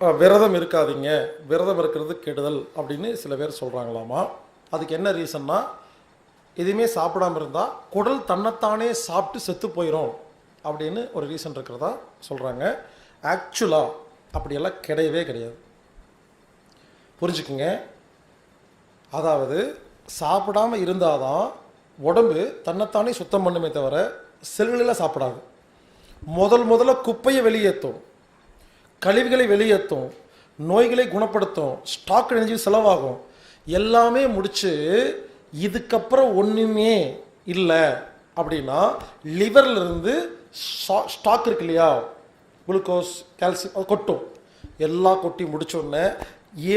விரதம் இருக்காதீங்க. விரதம் இருக்கிறது கெடுதல் அப்படின்னு சில பேர் சொல்கிறாங்களாமா அதுக்கு என்ன ரீசன்னா எதுவுமே சாப்பிடாம இருந்தால் குடல் தன்னைத்தானே சாப்பிட்டு செத்து போயிடும் அப்படின்னு ஒரு ரீசன் இருக்கிறதா சொல்கிறாங்க ஆக்சுவலாக அப்படியெல்லாம் கிடையவே கிடையாது. புரிஞ்சுக்குங்க. அதாவது சாப்பிடாம இருந்தாதான் உடம்பு தன்னைத்தானே சுத்தம் பண்ணுமே தவிர செல்களெல்லாம் சாப்பிடாது. முதல் முதல்ல குப்பையை வெளியேற்றும். கழிவுகளை வெளியேற்றும் நோய்களை குணப்படுத்தும் ஸ்டாக் எனர்ஜி செலவாகும். எல்லாமே முடித்து இதுக்கப்புறம் ஒன்றுமே இல்லை அப்படின்னா லிவர்லேருந்து ஸ்டாக் இருக்கு இல்லையா? குளுக்கோஸ் கால்சியம் அது கொட்டும். எல்லாம் கொட்டி முடிச்சோடனே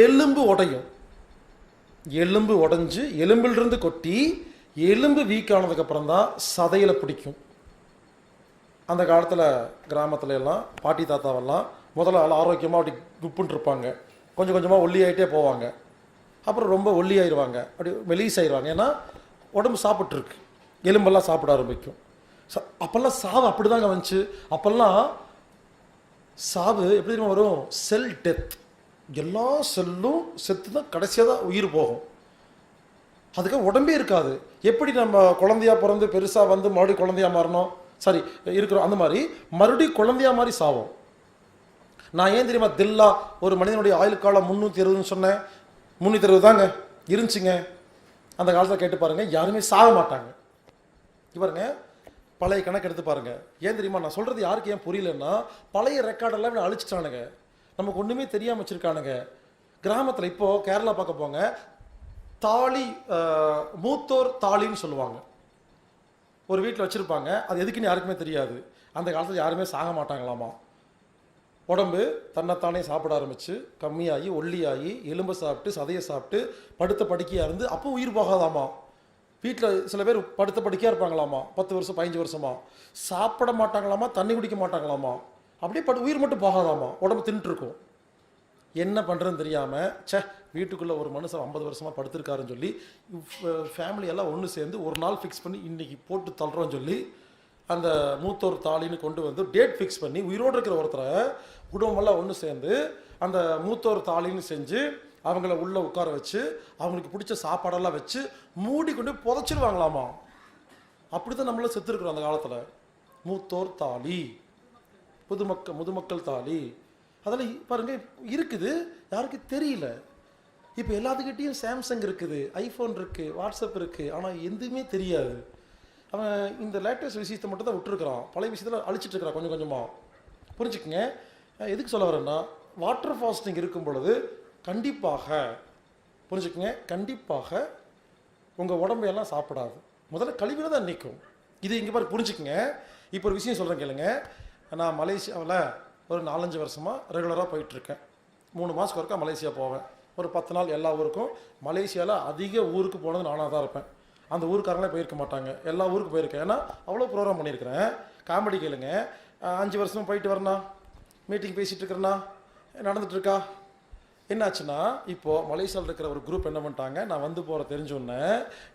எலும்பு உடையும். எலும்பு உடஞ்சி எலும்பிலிருந்து கொட்டி எலும்பு வீக் ஆனதுக்கப்புறம் தான் சதையில் பிடிக்கும். அந்த காலத்தில் கிராமத்துல எல்லாம் பாட்டி தாத்தாவெல்லாம் முதல்ல நல்லா ஆரோக்கியமாக அப்படி குப்புன்னு இருப்பாங்க கொஞ்சம் கொஞ்சமாக ஒல்லி ஆகிட்டே போவாங்க. அப்புறம் ரொம்ப ஒல்லி ஆயிடுவாங்க அப்படி மெலீஸ் ஆயிடுவாங்க ஏன்னா உடம்பு சாப்பிட்ருக்கு எலும்பெல்லாம் சாப்பிட ஆரம்பிக்கும். ச அப்போல்லாம் சாவு அப்படி தாங்க வந்துச்சு. அப்போல்லாம் சாவு எப்படி தெரியுமா வரும்? Cell death. எல்லா செல்லும் செத்து தான் கடைசியாக தான் உயிர் போகும். அதுக்கு உடம்பே இருக்காது. எப்படி நம்ம குழந்தையா பிறந்து பெருசாக வந்து மறுபடியும் குழந்தையா மாறணும்? சாரி இருக்கிறோம். அந்த மாதிரி மறுபடியும் குழந்தையா மாதிரி சாவோம். நான் ஏன் தெரியுமா தில்லா ஒரு மனிதனுடைய ஆயுள் காலம் முந்நூற்றி இருபதுன்னு சொன்னேன். முந்நூற்றி இருபது தாங்க. இருந்துச்சுங்க. அந்த காலத்தில் கேட்டு பாருங்கள் யாருமே சாக மாட்டாங்க. இவருங்க பழைய கணக்கு எடுத்து பாருங்க. ஏன் தெரியுமா? நான் சொல்கிறது யாருக்கு ஏன் புரியலன்னா பழைய ரெக்கார்டெல்லாம் இவனை அழிச்சிட்டானுங்க. நமக்கு ஒன்றுமே தெரியாமல் வச்சிருக்கானுங்க. கிராமத்தில் இப்போது கேரளா பார்க்க போங்க. தாலி மூத்தோர் தாலின்னு சொல்லுவாங்க. ஒரு வீட்டில் வச்சுருப்பாங்க. அது எதுக்குன்னு யாருக்குமே தெரியாது. அந்த காலத்தில் யாருமே சாக மாட்டாங்களாமா? உடம்பு தன்னைத்தானே சாப்பிட ஆரம்பிச்சு கம்மியாகி ஒல்லியாகி எலும்பு சாப்பிட்டு சதையை சாப்பிட்டு படுத்த படுக்கையாக இருந்து அப்போ உயிர் போகாதாமா? வீட்டில் சில பேர் படுத்த படுக்கையாக இருப்பாங்களாமா? பத்து வருஷம் பதினஞ்சு வருஷமா? சாப்பிட மாட்டாங்களாமா? தண்ணி குடிக்க மாட்டாங்களாமா? அப்படியே படு உயிர் மட்டும் போகாதாமா? உடம்பு தின்ட்டுருக்கும் என்ன பண்ணுறதுன்னு தெரியாமல் சே வீட்டுக்குள்ளே ஒரு மனுஷன் ஐம்பது வருஷமாக படுத்திருக்காருன்னு சொல்லி ஃபேமிலி எல்லாம் ஒன்று சேர்ந்து ஒரு நாள் ஃபிக்ஸ் பண்ணி இன்னைக்கு போட்டு தள்ளுறோன்னு சொல்லி அந்த மூத்தோர் தாலின்னு கொண்டு வந்து டேட் ஃபிக்ஸ் பண்ணி உயிரோடு இருக்கிற ஒருத்தரை குடும்பமெல்லாம் ஒன்று சேர்ந்து அந்த மூத்தோர் தாலின்னு செஞ்சு அவங்கள உள்ளே உட்கார வச்சு அவங்களுக்கு பிடிச்ச சாப்பாடெல்லாம் வச்சு மூடி கொண்டு புதைச்சிருவாங்களாமா? அப்படி தான் நம்மளாம் செத்துருக்குறோம் அந்த காலத்தில். மூத்தோர் தாலி புதுமக்கள் முதுமக்கள் தாலி. அதெல்லாம் பாருங்கள் இருக்குது. யாருக்கு தெரியல. இப்போ எல்லாத்துக்கிட்டேயும் சாம்சங் இருக்குது ஐஃபோன் இருக்குது வாட்ஸ்அப் இருக்குது ஆனால் எதுவுமே தெரியாது. அவன் இந்த லேட்டஸ்ட் விஷயத்தை மட்டும் தான் விட்டுருக்குறான். பழைய விஷயத்தில் அழிச்சிட்டு இருக்கிறான் கொஞ்சம் கொஞ்சமாக புரிஞ்சுக்கங்க? எதுக்கு சொல்ல வரேன்னா வாட்டர் ஃபாஸ்டிங் இருக்கும் பொழுது கண்டிப்பாக புரிஞ்சுக்கங்க? கண்டிப்பாக உங்கள் உடம்பையெல்லாம் சாப்பிடாது. முதல்ல கழிவில் தான் நிற்கும் இது இங்கே பாரு புரிஞ்சுக்கங்க? இப்போ ஒரு விஷயம் சொல்கிறேன் கேளுங்க. நான் மலேசியாவில் ஒரு நாலஞ்சு வருஷமாக ரெகுலராக போயிட்டுருக்கேன். மூணு மாதத்துக்கு ஒருக்கா மலேசியா போவேன். ஒரு பத்து நாள் எல்லா ஊருக்கும். மலேசியாவில் அதிக ஊருக்கு போனது நானாக தான் இருப்பேன். அந்த ஊருக்காரங்களே போயிருக்க மாட்டாங்க. எல்லா ஊருக்கு போயிருக்கேன். ஏன்னா அவ்வளோ ப்ரோக்ராம் பண்ணியிருக்கிறேன். காமெடி கேளுங்க. அஞ்சு வருஷமா போயிட்டு வரேண்ணா மீட்டிங் பேசிகிட்டு இருக்கிறேண்ணா நடந்துட்டுருக்கா? என்னாச்சுன்னா இப்போது மலேசியாவில் இருக்கிற ஒரு குரூப் என்ன பண்ணிட்டாங்க? நான் வந்து போகிற தெரிஞ்சோடனே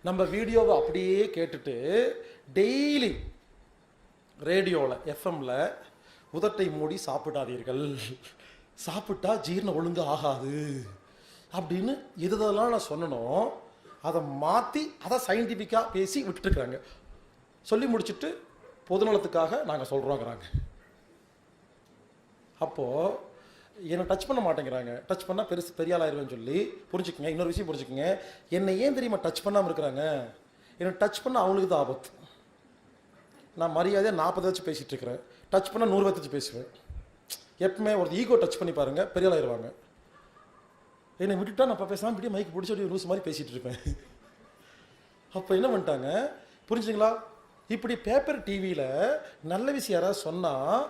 நம்ம வீடியோவை அப்படியே கேட்டுட்டு டெய்லி ரேடியோவில் எஃப்எம்மில் உதட்டை மூடி சாப்பிடாதீர்கள். சாப்பிட்டா ஜீரணம் ஒழுங்கு ஆகாது. அப்படின்னு எதுதெல்லாம் நான் சொன்னனோ அதை மாற்றி அதை சயின்டிஃபிக்காக பேசி விட்டுருக்குறாங்க சொல்லி முடிச்சுட்டு பொதுநலத்துக்காக நாங்கள் சொல்கிறோங்கிறாங்க அப்போது என்னை டச் பண்ண மாட்டேங்கிறாங்க. டச் பண்ணால் பெருசு பெரிய ஆளாயிருவேன்னு சொல்லி புரிஞ்சுக்குங்க. இன்னொரு விஷயம் புரிஞ்சுக்குங்க. என்னை ஏன் தெரியுமா டச் பண்ணாமல் இருக்கிறாங்க? என்னை டச் பண்ண அவங்களுக்கு தான் ஆபத்து. நான் மரியாதையாக நாற்பது வச்சு பேசிகிட்டு இருக்கிறேன் டச் பண்ணால் நூறு வச்சு பேசுவேன். எப்பவுமே ஒரு ஈகோ டச் பண்ணி பாருங்கள் பெரிய ஆளாயிருவாங்க. என்னை விட்டுட்டா நான் இப்போ பேசாமல் இப்படியே மைக் பிடிச்சி அப்படியே லூஸ் மாதிரி பேசிகிட்டு இருப்பேன். அப்போ என்ன பண்ணிட்டாங்க? புரிஞ்சுங்களா இப்படி பேப்பர் டிவியில் நல்ல விஷயம் யாராவது சொன்னால்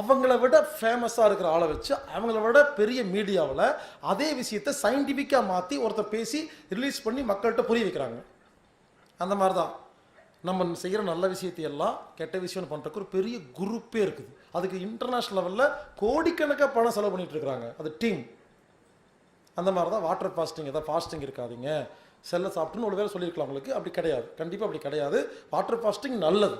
அவங்கள விட ஃபேமஸாக இருக்கிற ஆளை வச்சு அவங்கள விட பெரிய மீடியாவில் அதே விஷயத்தை சயின்டிஃபிக்காக மாற்றி ஒருத்தர் பேசி ரிலீஸ் பண்ணி மக்கள்கிட்ட புரிய வைக்கிறாங்க. அந்த மாதிரி தான் நம்ம செய்கிற நல்ல விஷயத்தை எல்லாம் கெட்ட விஷயம்னு பண்ணுறதுக்கு ஒரு பெரிய குரூப்பே இருக்குது. அதுக்கு இன்டர்நேஷ்னல் லெவலில் கோடிக்கணக்காக பணம் செலவு பண்ணிகிட்டு இருக்கிறாங்க. அது டீம் அந்த மாதிரி தான் வாட்டர் ஃபாஸ்டிங் ஏதாவது ஃபாஸ்டிங் இருக்காதீங்க. செல்லை சாப்பிட்டுன்னு ஒரு வேலை சொல்லியிருக்கலாம் உங்களுக்கு. அப்படி கிடையாது. கண்டிப்பாக அப்படி கிடையாது. வாட்டர் ஃபாஸ்டிங் நல்லது.